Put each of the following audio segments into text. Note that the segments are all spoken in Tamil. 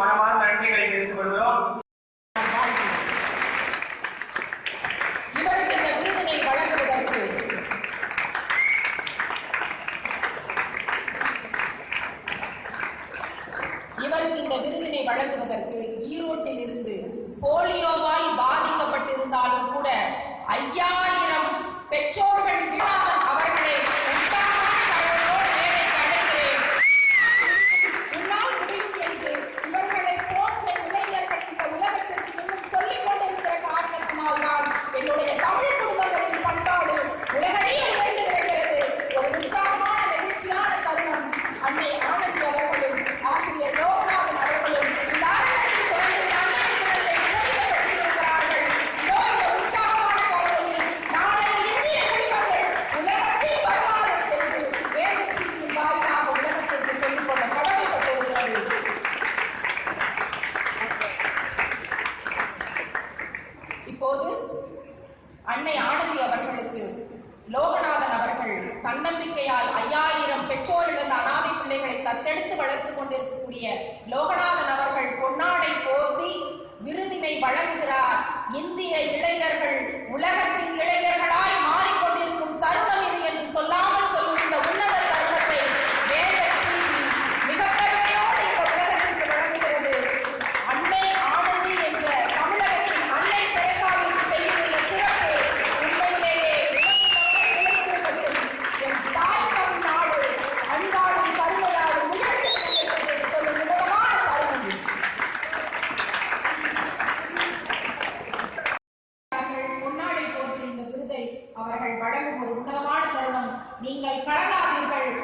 మనమాన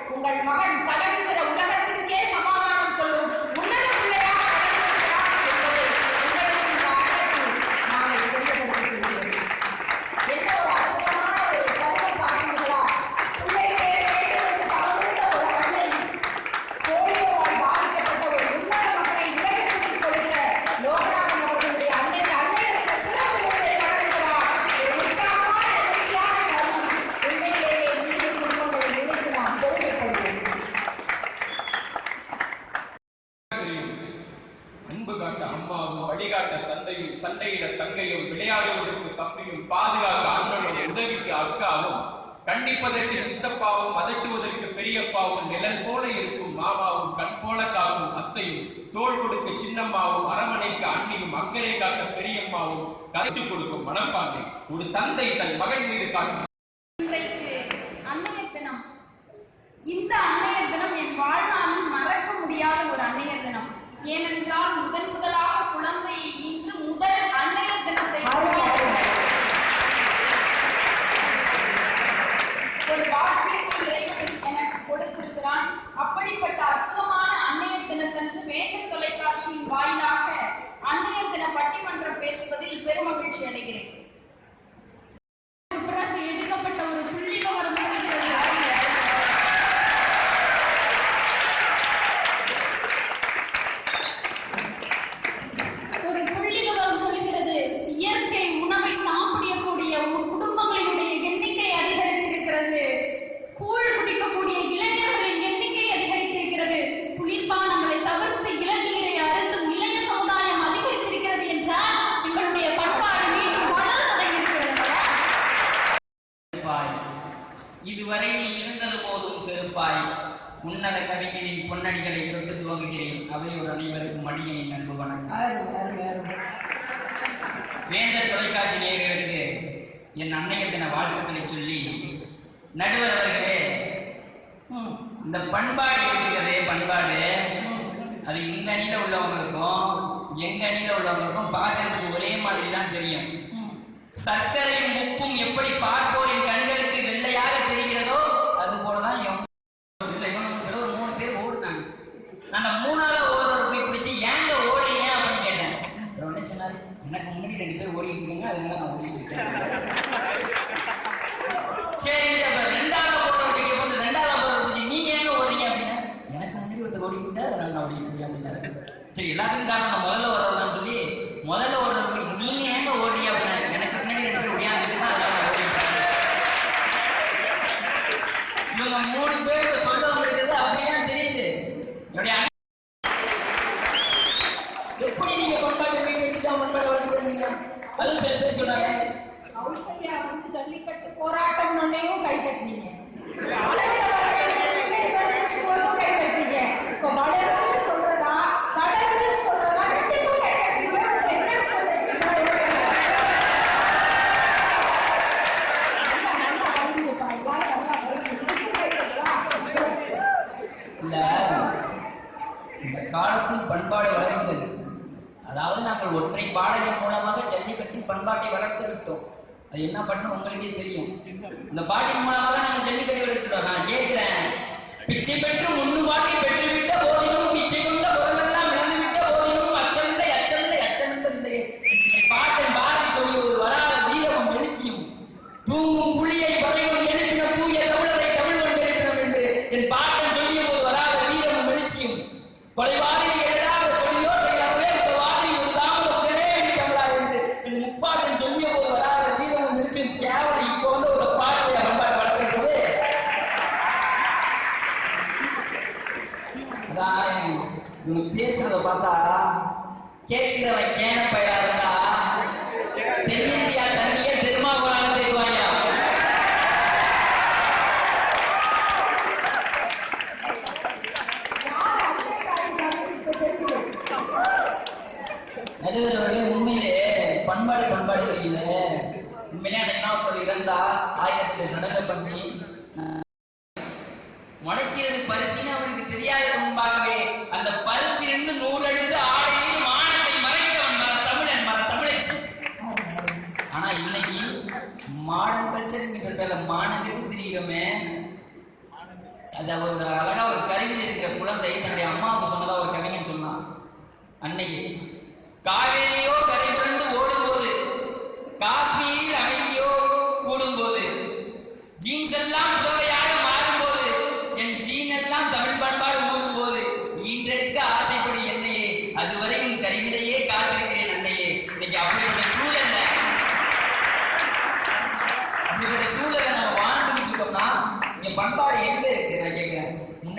உங்கள் மகன் பதவி நினைப்பதற்கு சித்தப்பாவும் அதட்டுவதற்கு பெரியப்பாவும் நிழல் போல இருக்கும் மாமாவும் கண் போல காக்கும் அத்தையும் தோல் கொடுக்க சின்னம்மாவும் அரவணைக்கு அண்ணியும் அக்கறை காக்க பெரியப்பாவும் கருத்து கொடுக்கும் மனப்பான்மை. ஒரு தந்தை தன் மகன் மீது காக்கும் செருப்பாய். இதுவரை நீ இருந்தது போதும் செருப்பாய். உன்னத கவிஞனின் பொன்னடிகளை தொட்டு துவங்குகிறேன். அவையோர் அனைவருக்கும் அடியனின் அன்பு வணக்கம். வேந்தர் தொலைக்காட்சி நேயர்களுக்கு என் அன்னையர் தின வாழ்த்துக்களை சொல்லி நடுவர் அவர்களே இந்த பண்பாடு இருக்கிறதே பண்பாடு. அது இந்த அணியில் உள்ளவங்களுக்கும் எங்க அணியில் உள்ளவங்களுக்கும் பார்க்கறதுக்கு ஒரே மாதிரி தான் தெரியும் சர்க்கரையும் உப்பும் எப்படி இந்த பாட்டின் மூலமாக நாங்கள் ஜல்லிக்கட்டை வளர்த்துட்டோம் நான் கேட்கிறேன் பிச்சை பெற்று முன்னு பாட்டை பெற்றுவிட்ட போதிலும் பிச்சை கொண்ட பொருளெல்லாம் இழந்துவிட்ட போதிலும் அச்சமில்லை அச்சமில்லை அச்சமில்லை. பாட்டன் பாரதி சொல்லி ஒரு வராத வீரமும் எழுச்சியும். தூங்கும் புலியை பகைவன் எழுப்பின தூய தமிழரை தமிழன் எழுப்பினம் என்று என் பாட்டன் சொல்லிய போது வராத வீரமும் எழுச்சியும். கொலைவா மாடர்ன் கல்ச்சர் சொல்ற மானங்கிட்டு தெரியுமே அது ஒரு அழகா ஒரு கருவியில் இருக்கிற குழந்தை தன்னுடைய அம்மாவுக்கு சொன்னதா ஒரு கவிஞன் சொன்னான். அன்னைக்கு. காவேரியோ கரை புரண்டு ஓடும்போது காஷ்மீரில் அமைதியோ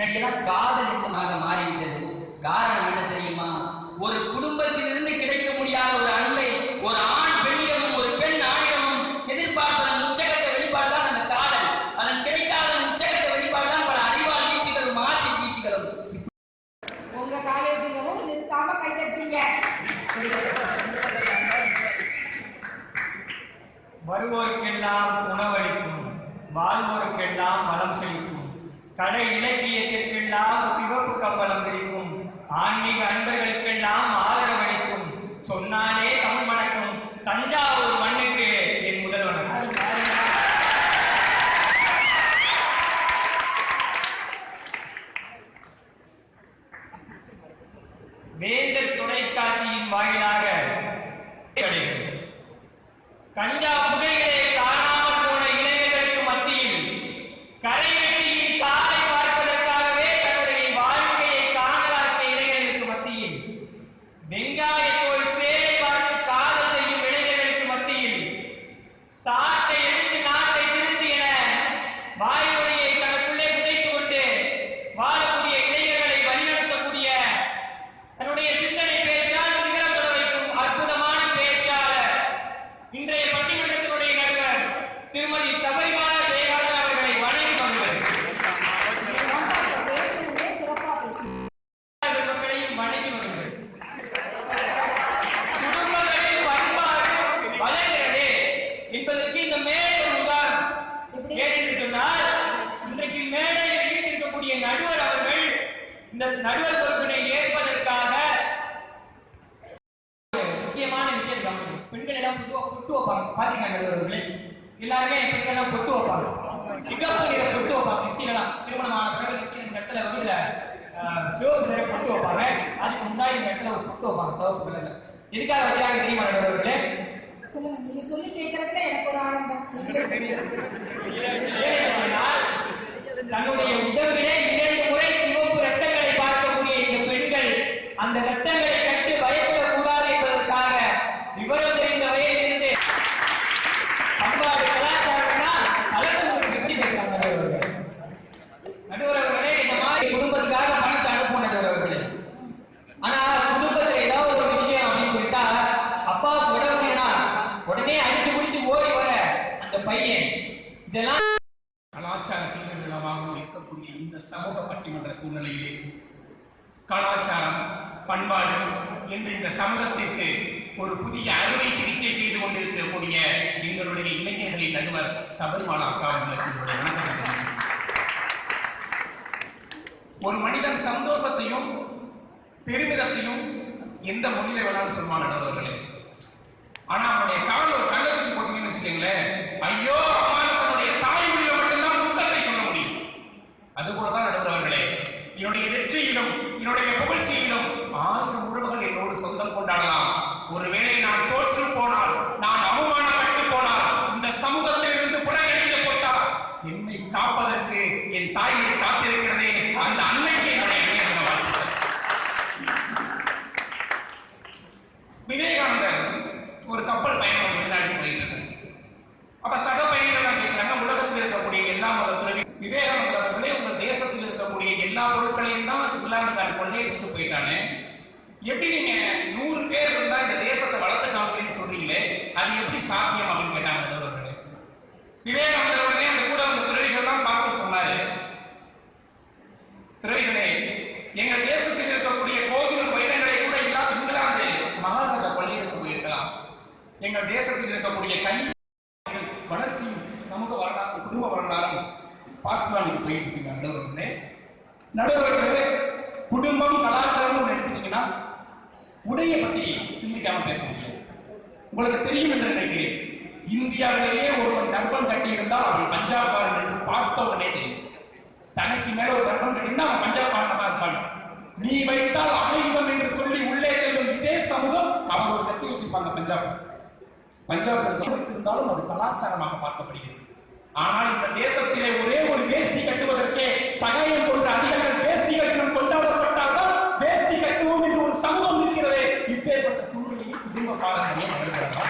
முன்னாடியெல்லாம் காதல் என்பதாக மாறிவிட்டது. காரணம் என்ன தெரியுமா? ஒரு குடும்பத்திலிருந்து கிடைக்க முடியாத ஒரு அன்பை ஒரு ஆண் பெண்ணிடமும் ஒரு பெண் ஆணிடமும் எதிர்பார்ப்பதன் உச்சகட்ட வெளிப்பாடு தான் அந்த காதல். அதன் கிடைக்காத உச்சகட்ட வெளிப்பாடு தான் பல அறிவால் வீச்சுகளும் ஆசை வீச்சுகளும். உங்க காலேஜுங்கவும் நிறுத்தாம கை தட்டுறீங்க. வருவோருக்கெல்லாம் உணவளிக்கும் வாழ்வோருக்கெல்லாம் வளம் செழிக்கும். கலை இலக்கியத்திற்கெல்லாம் சிவப்பு கம்பளம் விரிக்கும். ஆன்மீக அன்பர்களுக்கெல்லாம் ஆதரவளிக்கும் சொன்னாலே தமிழ் வணக்கம். தஞ்சாவூர் மண்ணுக்கு என் முதல் வணக்கம். வேந்தர் தொலைக்காட்சியின் வாயிலாக கிடைக்கிறது பாத்தீங்கன்னா நடுவர்களே எல்லாருமே பெண்கள்லாம் பொட்டு வைப்பாங்க. சிகப்பு நிற பொட்டு வைப்பாங்க. நெத்திலாம் திருமணமான பிறகு நெத்தி இந்த இடத்துல வந்து சிவப்பு நிற பொட்டு வைப்பாங்க. அதுக்கு முன்னாடி இந்த இடத்துல ஒரு பொட்டு வைப்பாங்க சிவப்பு கலர்ல எதுக்காக வைக்கிறாங்க தெரியுமா நடுவர்களே? சொல்லுங்க நீங்க சொல்லி கேட்கறதுல எனக்கு ஒரு ஆனந்தம். தன்னுடைய உடம்பிலே இரண்டு முறை சிவப்பு ரத்தங்களை பார்க்கக்கூடிய இந்த பெண்கள் அந்த ரத்தங்களை கண்டு பயப்படக்கூடாது என்பதற்காக விவரம் தெரிந்த வயதிலிருந்து பண்பாடு கலாச்சாரம்னா கலந்து எப்படி பேசுறாங்க நடுவர்கள் நடுவர் அவர்களே இந்த மாதிரி குடும்பத்துக்காக பணத்தை அனுப்பும் நடுவர் அவர்களே ஆனா குடும்பத்துல ஏதாவது ஒரு விஷயம் அப்படின்னு சொல்லிட்டா அப்பா உடம்புனா உடனே அடிச்சு முடிச்சு ஓடி வர அந்த பையன் இதெல்லாம் கலாச்சார சீர்திருத்தமாக இருக்கக்கூடிய இந்த சமூக பட்டிமன்ற சூழ்நிலையிலே கலாச்சாரம் பண்பாடு என்று இந்த சமூகத்திற்கு ஒரு புதிய அறுவை சிகிச்சை செய்து கொண்டிருக்கக்கூடிய எங்களுடைய இளைஞர்களின் நடுவர் சபரிமாலா அக்கா உங்களுக்கு என்னுடைய ஒரு மனிதன் சந்தோஷத்தையும் பெருமிதத்தையும் எந்த மொழியில வேணாலும் சொல்லுவான் நடுவர்களே ஆனா அவனுடைய கால் ஒரு கல்லை தூக்கி போட்டீங்கன்னு வச்சுக்கோங்களேன் ஐயோ அம்மானசனுடைய தாய்மொழியில மட்டும்தான் துக்கத்தை சொல்ல முடியும். அதுபோலதான் நடுவர் என்னுடைய வெற்றியிலும் என்னுடைய புகழ்ச்சியிலும் ஆயிரம் உறவுகள் என்னோடு சொந்தம் கொண்டாடலாம். ஒருவேளை நான் தோற்றும் போனால் நான் அவமானப்பட்டு போனால் இந்த சமூகத்திலிருந்து புறக்கணிக்கப்பட்டால் என்னை காப்பதற்கு என் தாய்மொழி காத்திருக்கிறதே அந்த அன்னைக்கு என்னுடைய அநேக வாழ்த்துக்கள் விவேகானந்தர் ஒரு கப்பல் பயணம் வெளிநாடு போயிட்டு இருக்காரு. அப்ப சக பயணிகள் கேட்கிறாங்க உலகத்தில் இருக்கக்கூடிய எல்லா மத துறவி விவேகானந்தர் அவர்களே உங்கள் தேசத்தில் இருக்கக்கூடிய எல்லா பொருட்களையும் தான் இங்கிலாந்துக்காரர் கொள்ளையடிச்சுட்டு போயிட்டானே. எப்படி நீங்க நூறு பேர் இருந்தா இந்த தேசத்தை வளர்த்து காமிக்கிறீங்கன்னு சொல்றீங்களே? அது எப்படி சாத்தியம் அப்படின்னு கேட்டாங்க நடுவர்களே விவேகானந்தர் உடனே அந்த கூட அந்த துறவிகள்லாம் பார்த்து சொன்னாரு. துறவிகளே எங்கள் தேசத்தில் இருக்கக்கூடிய கோவிலூர் வைரங்களை கூட இல்லாத இங்கிலாந்து மகாராஜா கொள்ளையெடுத்து போயிருக்கலாம். எங்கள் தேசத்தில் இருக்கக்கூடிய கல்வி வளர்ச்சியும் சமூக வரலாறு குடும்ப வரலாறு பாஸ்வானுக்கு போயிட்டு இருக்கீங்க நடுவர்களே நடுவர்களே குடும்பம் கலாச்சாரம் எடுத்துட்டீங்கன்னா உடையை பத்தி சிந்திக்காம பேச முடியாது உங்களுக்கு தெரியும் என்று நினைக்கிறேன். இந்தியாவிலேயே ஒருவன் கர்ப்பம் கட்டி இருந்தால் அவன் பஞ்சாப்காரன் என்று பார்த்த உடனே தெரியும். தனக்கு மேல ஒரு கர்ப்பம் கட்டினா அவன் பஞ்சாப்காரனா இருப்பான். நீ வைத்தால் ஆயுதம் என்று சொல்லி உள்ளே செல்லும் இதே சமூகம் அவர் ஒரு கத்தி வச்சிருப்பாங்க பஞ்சாப். பஞ்சாப் இருந்தாலும் அது கலாச்சாரமாக பார்க்கப்படுகிறது. ஆனால் இந்த தேசத்திலே ஒரே ஒரு வேஷ்டி கட்டுவதற்கே சகாயம் போன்ற அதிகாரிகள் வேஷ்டி கட்டணம் கொண்டாடப்பட்டால்தான் வேஷ்டி கட்டுவோம் என்று ஒரு சமூகம் இருக்கிறது இப்பேற்பட்ட சூழ்நிலையில் வருகிறதா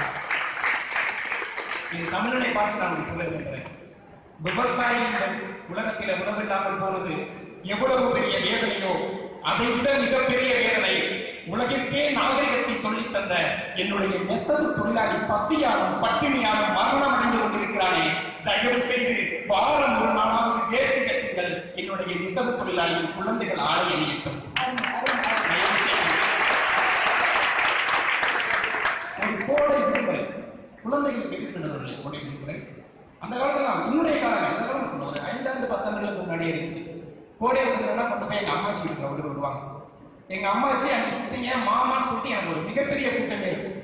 இது தமிழனை பார்த்து நான் சொல்ல விரும்புகிறேன். விவசாயிகள் உலகத்தில் உணவில்லாமல் போனது எவ்வளவு பெரிய வேதனையோ அதை விட மிகப்பெரிய வேதனை உலகிற்கே நாகரிகத்தை சொல்லித் தந்த என்னுடைய நெசவு தொழிலாளி பசியாலும் பட்டினியாலும் மரணம் அடைந்து கொண்டிருக்கிறானே. தயவு செய்து வாரம் ஒரு நாளாவது வேஷ்டி கட்டுங்கள். என்னுடைய நெசவு தொழிலாளியின் குழந்தைகள் ஆடை அணியட்டும் அருமை, அருமை, அருமை. தயவு செய்து. ஒரு கோடை விடுமுறை குழந்தைகள் எதிர்க்கின்றவர்களே அந்த காலத்துல என்னுடைய காலம் அந்த காலம் சொல்ல ஒரு ஐந்தாண்டு பத்தாண்டுகளுக்கு முன்னாடி இருந்துச்சு. கோடை விடுமுறைனா கொண்டு போய் எங்கள் அம்மாச்சி வீட்டில் விட்டு விடுவாங்க. எங்க அம்மாச்சி அங்க சுத்திங்க மாமான்னு சொல்லிட்டு எனக்கு ஒரு மிகப்பெரிய கூட்டமே இருக்கும்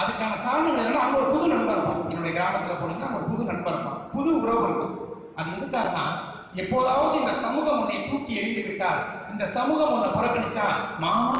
அதுக்கான காரணங்கள் என்னன்னா அங்கே ஒரு புது நண்பர் இருப்பான். என்னுடைய கிராமத்தில் போனீங்கன்னா அங்கே ஒரு புது நண்பர் இருப்பான். புது உறவு இருக்கும். அது எதுக்காகனா எப்போதாவது இந்த சமூகம் உன்னை தூக்கி எறிந்து விட்டால் இந்த சமூகம் உன்னை புறக்கணிச்சா மாமா